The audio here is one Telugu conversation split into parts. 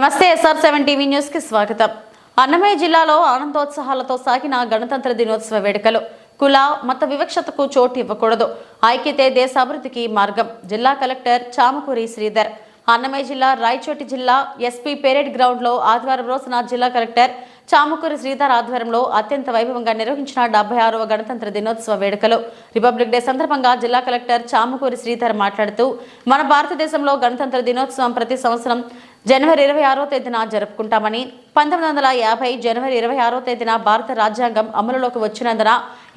నమస్తే ఎస్ఆర్ సెవెన్ టీవీ న్యూస్కి స్వాగతం. అన్నమయ్య జిల్లాలో ఆనందోత్సాహాలతో సాగిన గణతంత్ర దినోత్సవ వేడుకలు. కుల మత వివక్షతకు చోటు ఇవ్వకూడదు. ఐక్యతే దేశ అభివృద్ధికి మార్గం. జిల్లా కలెక్టర్ చామకూరి శ్రీధర్. అన్నమయ్య జిల్లా రాయచోటి జిల్లా ఎస్పీ పెరేడ్ గ్రౌండ్లో ఆదివారం రోజున జిల్లా కలెక్టర్ చామకూరి శ్రీధర్ ఆధ్వర్యంలో అత్యంత వైభవంగా నిర్వహించిన డెబ్బై ఆరవ గణతంత్ర దినోత్సవ వేడుకలు. రిపబ్లిక్ డే సందర్భంగా జిల్లా కలెక్టర్ చామకూరి శ్రీధర్ మాట్లాడుతూ మన భారతదేశంలో గణతంత్ర దినోత్సవం ప్రతి సంవత్సరం జనవరి ఇరవై ఆరో తేదీన జరుపుకుంటామని పంతొమ్మిది వందల యాభై జనవరి ఇరవై ఆరో తేదీన భారత రాజ్యాంగం అమలులోకి వచ్చినందున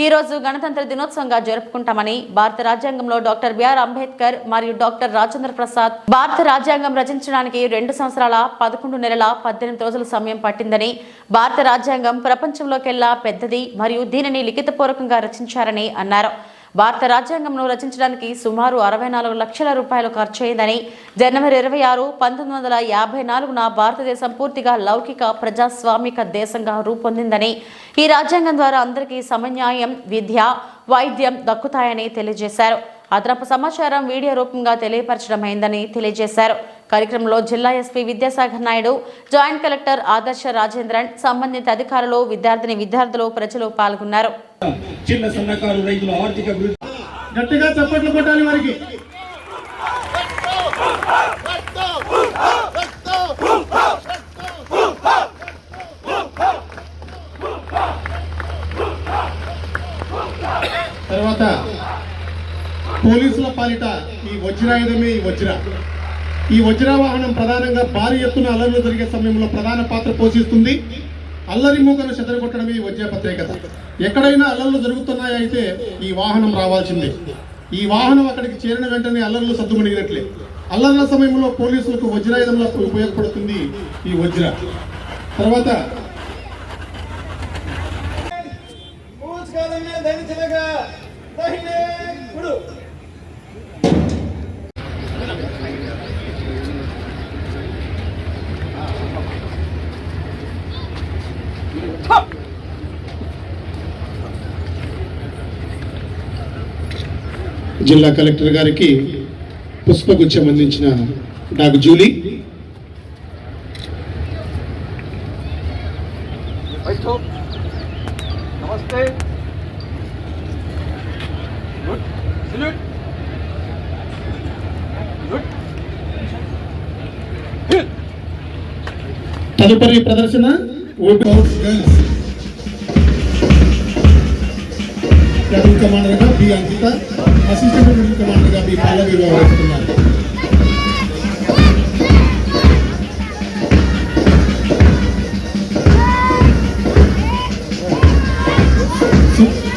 ఈరోజు గణతంత్ర దినోత్సవంగా జరుపుకుంటామని భారత రాజ్యాంగంలో డాక్టర్ బిఆర్ అంబేద్కర్ మరియు డాక్టర్ రాజేంద్ర ప్రసాద్ భారత రాజ్యాంగం రచించడానికి రెండు సంవత్సరాల పదకొండు నెలల పద్దెనిమిది రోజుల సమయం పట్టిందని భారత రాజ్యాంగం ప్రపంచంలోకెల్లా పెద్దది మరియు దీనిని లిఖితపూర్వకంగా రచించారని అన్నారు. భారత రాజ్యాంగంను రచించడానికి సుమారు అరవై నాలుగు లక్షల రూపాయలు ఖర్చయిందని జనవరి ఇరవై ఆరు పంతొమ్మిది వందల యాభై నాలుగున భారతదేశం పూర్తిగా లౌకిక ప్రజాస్వామిక దేశంగా రూపొందిందని ఈ రాజ్యాంగం ద్వారా అందరికీ సమన్యాయం విద్య వైద్యం దక్కుతాయని తెలియజేశారు. అదనపు సమాచారం వీడియో రూపంగా తెలియపరచడమైందని తెలియజేశారు. కార్యక్రమంలో జిల్లా SP Vidyasagar Naidu joint collector Adarsh Rajendran సంబంధిత అధికారులు విద్యార్థిని విద్యార్థులు ప్రజలు పాల్గొన్నారు. చిన్న సన్నకారు రైతుల ఆర్థిక గట్టిగా చప్పట్లు కొట్టాలి వారికి. తర్వాత పోలీసుల పాలిట ఈ వజ్రాయుధమే ఈ వజ్ర. ఈ వజ్రవాహనం ప్రధానంగా భారీ ఎత్తున అల్లర్లు జరిగే సమయంలో ప్రధాన పాత్ర పోషిస్తుంది. అల్లరి మూకను చెదరగొట్టడమే ఈ వజ్ర ప్రత్యేకత. ఎక్కడైనా అల్లర్లు జరుగుతున్నాయైతే ఈ వాహనం రావాల్సిందే. ఈ వాహనం అక్కడికి చేరిన వెంటనే అల్లర్లు సద్దుమణిగినట్లే. అల్లర్ల సమయంలో పోలీసులకు వజ్రాయుధంలో ఉపయోగపడుతుంది ఈ వజ్ర. తర్వాత జిల్లా కలెక్టర్ గారికి పుష్పగుచ్చం అందించిన డాక్ జూలీ నమస్తే గుడ్ సెల్యూట్ గుడ్ తదుపరి ప్రదర్శన డబుల్ కమాండర్గా బి అంకిత అసిస్టెంట్ డబుల్ కమాండర్గా బి పల్లవి వ్యవహరిస్తున్నారు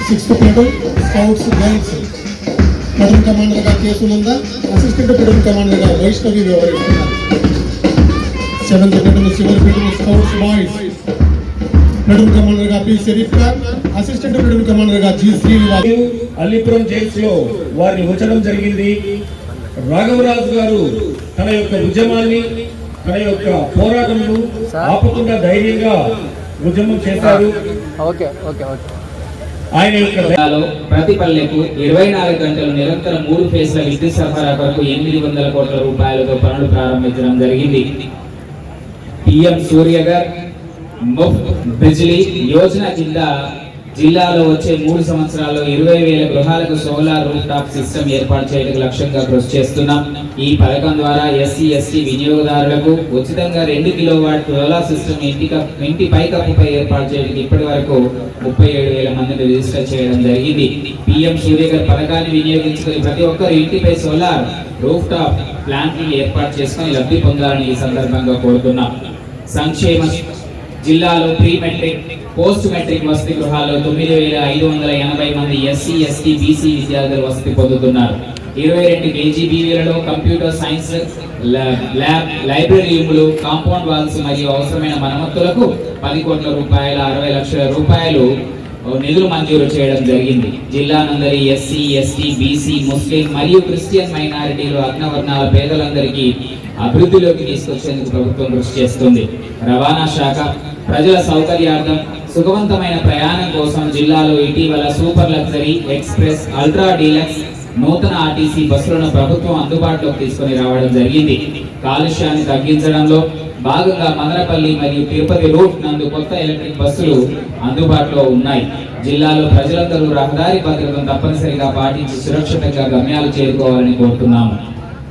సిక్స్త్ ప్లేటూన్ స్కౌట్స్ గైడ్స్. ప్రథమ కమాండర్గా కేసునంద అసిస్టెంట్ ప్రథమ కమాండర్గా వైష్ణవి వ్యవహరిస్తున్నారు. సెవెంత్ ప్లేటూన్ సివర్ ప్లేటూన్ స్కౌట్స్ బాయ్స్. ప్రథమ కమాండర్గా పి షరీఫ్ ఖాన్ అసిస్టెంట్ కమాండర్గా జి శ్రీనివాస్ అల్లిపురం జైల్స్లో వారిని ఉంచడం జరిగింది. రాఘవరాజు గారు తన యొక్క ఉద్యమాన్ని తన యొక్క పోరాటంను ఆపకుండా ధైర్యంగా ఉద్యమం చేశారు. Okay okay okay. ఆయన యొక్క ప్రతి పల్లెకు ఇరవై నాలుగు గంటలు నిరంతరం మూడు ఫేజ్ల విద్యుత్ సరఫరా కొరకు ఎనిమిది వందల కోట్ల రూపాయలతో పనులు ప్రారంభించడం జరిగింది. పిఎం సూర్యగర్ ముఫ్త్ బిజ్లీ యోజన కింద జిల్లాలో వచ్చే మూడు సంవత్సరాల్లో ఇరవై వేల గృహాలకు సోలార్ రూఫ్ టాప్ సిస్టమ్ ఏర్పాటు చేయడానికి లక్ష్యంగా కృషి చేస్తున్నాం. ఈ పథకం ద్వారా ఎస్సీ ఎస్టీ వినియోగదారులకు ఉచితంగా రెండు కిలోవాట్ సోలార్ సిస్టమ్ ఇంటి ఇంటి పైకప్పుపై ఏర్పాటు చేయడానికి ఇప్పటి వరకు ముప్పై ఏడు వేల మందిని రిజిస్టర్ చేయడం జరిగింది. పిఎం సూర్యగర్ పథకాన్ని వినియోగించుకుని ప్రతి ఒక్కరు ఇంటిపై సోలార్ రూఫ్ టాప్ ప్లాంట్లు ఏర్పాటు చేసుకుని లబ్ధి పొందాలని ఈ సందర్భంగా కోరుతున్నాం. సంక్షేమ జిల్లాలో ప్రీ మెట్రిక్ పోస్ట్ మెట్రిక్ వసతి గృహాల్లో తొమ్మిది వేల ఐదు వందల ఎనభై మంది ఎస్సీ ఎస్టీ బీసీ విద్యార్థులు వసతి పొందుతున్నారు. ఇరవై రెండు కేజీబీవీలలో computer science lab lab library rooms compound walls మరియు అవసరమైన మరమ్మతులకు పది కోట్ల రూపాయల అరవై లక్షల రూపాయలు నిధులు మంజూరు చేయడం జరిగింది. జిల్లా నందరి ఎస్సీ ఎస్టీ బీసీ ముస్లిం మరియు క్రిస్టియన్ మైనారిటీలు అగ్నవర్ణాల పేదలందరికీ అభివృద్ధిలోకి తీసుకొచ్చేందుకు ప్రభుత్వం కృషి చేస్తుంది. రవాణా శాఖ ప్రజల సౌకర్యార్థం సుఖవంతమైన ప్రయాణం కోసం జిల్లాలో ఇటీవల super luxury express ultra deluxe నూతన ఆర్టీసీ బస్సులను ప్రభుత్వం అందుబాటులోకి తీసుకొని రావడం జరిగింది. కాలుష్యాన్ని తగ్గించడంలో భాగంగా మదనపల్లి మరియు తిరుపతి రూట్ నందు కొత్త ఎలక్ట్రిక్ బస్సులు అందుబాటులో ఉన్నాయి. జిల్లాలో ప్రజలందరూ రహదారి భద్రతను తప్పనిసరిగా పాటించి సురక్షితంగా గమ్యాలు చేరుకోవాలని కోరుతున్నాము.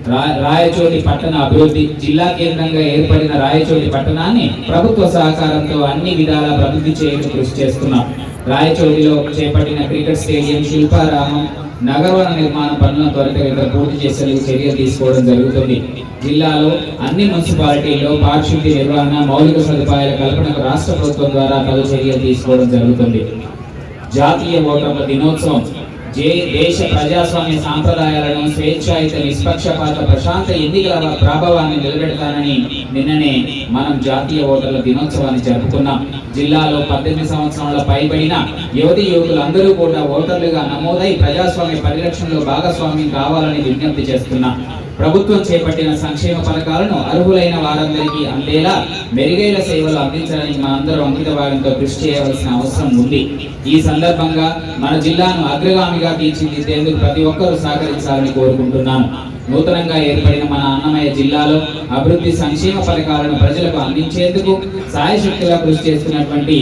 రాయచోటి పట్టణ అభివృద్ధి జిల్లా కేంద్రంగా ఏర్పడిన రాయచోటి పట్టణాన్ని ప్రభుత్వ సహకారంతో అన్ని విధాల అభివృద్ధి చేయడం కృషి చేస్తున్నాం. రాయచోటిలో చేపట్టిన క్రికెట్ స్టేడియం శిల్పారామం నగరవన నిర్మాణ పనులను త్వరితగతిన పూర్తి చేసేందుకు చర్యలు తీసుకోవడం జరుగుతుంది. జిల్లాలో అన్ని మున్సిపాలిటీల్లో పారిశుద్ధ్య నిర్వహణ మౌలిక సదుపాయాల కల్పనకు రాష్ట్ర ప్రభుత్వం ద్వారా పలు చర్యలు తీసుకోవడం జరుగుతుంది. జాతీయ ఓటర్ల దినోత్సవం జే దేశ ప్రజాస్వామ్య సాంప్రదాయాలను స్వేచ్ఛాయుత నిష్పక్షపాత ప్రశాంత ఎన్నికల ప్రభావాన్ని నిలబెడతానని నిన్ననే మనం జాతీయ ఓటర్ల దినోత్సవాన్ని జరుపుకున్నాం. జిల్లాలో పద్దెనిమిది సంవత్సరాల పైబడిన యువతి యువకులందరూ కూడా ఓటర్లుగా నమోదై ప్రజాస్వామ్య పరిరక్షణలో భాగస్వామ్యం కావాలని విజ్ఞప్తి చేస్తున్నాం. ప్రభుత్వం చేపట్టిన సంక్షేమ పథకాలను అర్హులైన వారందరికీ అందేలా మెరుగైన సేవలు అందించడానికి మనందరం అందరూ భాగంతో కృషి చేయవలసిన అవసరం ఉంది. ఈ సందర్భంగా మన జిల్లాను అగ్రగామిగా తీర్చిదిద్దేందుకు ప్రతి ఒక్కరూ సహకరించాలని కోరుకుంటున్నాను. నూతనంగా ఏర్పడిన మన అన్నమయ్య జిల్లాలో అభివృద్ధి సంక్షేమ పథకాలను ప్రజలకు అందించేందుకు సాయశక్తిగా కృషి చేస్తున్నటువంటి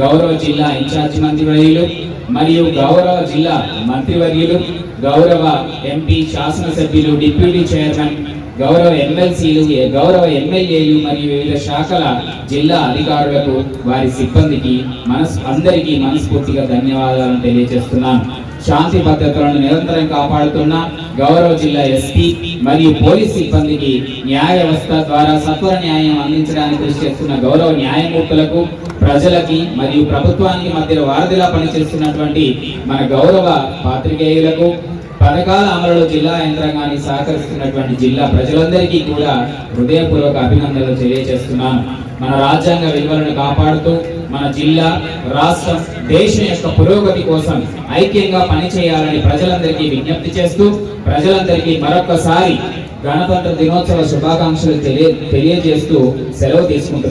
గౌరవ జిల్లా ఇన్ఛార్జి మంత్రివర్యులు మరియు గౌరవ జిల్లా మంత్రివర్యులు గౌరవ ఎంపీ శాసనసభ్యులు డిప్యూటీ చైర్మన్ గౌరవ ఎమ్మెల్సీలు గౌరవ ఎమ్మెల్యేలు మరియు వివిధ శాఖల జిల్లా అధికారులకు వారి సిబ్బందికి మనస్ అందరికీ మనస్ఫూర్తిగా ధన్యవాదాలను తెలియజేస్తున్నాను. శాంతి భద్రతలను నిరంతరం కాపాడుతున్న గౌరవ జిల్లా ఎస్పీ మరియు పోలీస్ సిబ్బందికి న్యాయ వ్యవస్థ ద్వారా సత్వర న్యాయం అందించడానికి కృషి చేస్తున్న గౌరవ న్యాయమూర్తులకు ప్రజలకి మరియు ప్రభుత్వానికి మధ్య వారధిలా పనిచేస్తున్నటువంటి మన గౌరవ పాత్రికేయులకు పథకాల అమలులో జిల్లా యంత్రాంగాన్ని సహకరిస్తున్నటువంటి జిల్లా ప్రజలందరికీ కూడా హృదయపూర్వక అభినందనలు తెలియజేస్తున్నాను. మన రాజ్యాంగ విలువలను కాపాడుతూ మన జిల్లా రాష్ట్రం దేశం యొక్క పురోగతి కోసం ఐక్యంగా పనిచేయాలని ప్రజలందరికీ విజ్ఞప్తి చేస్తూ ప్రజలందరికీ మరొకసారి గణతంత్ర దినోత్సవ శుభాకాంక్షలు తెలియ తెలియజేస్తూ సెలవు తీసుకుంటున్నాను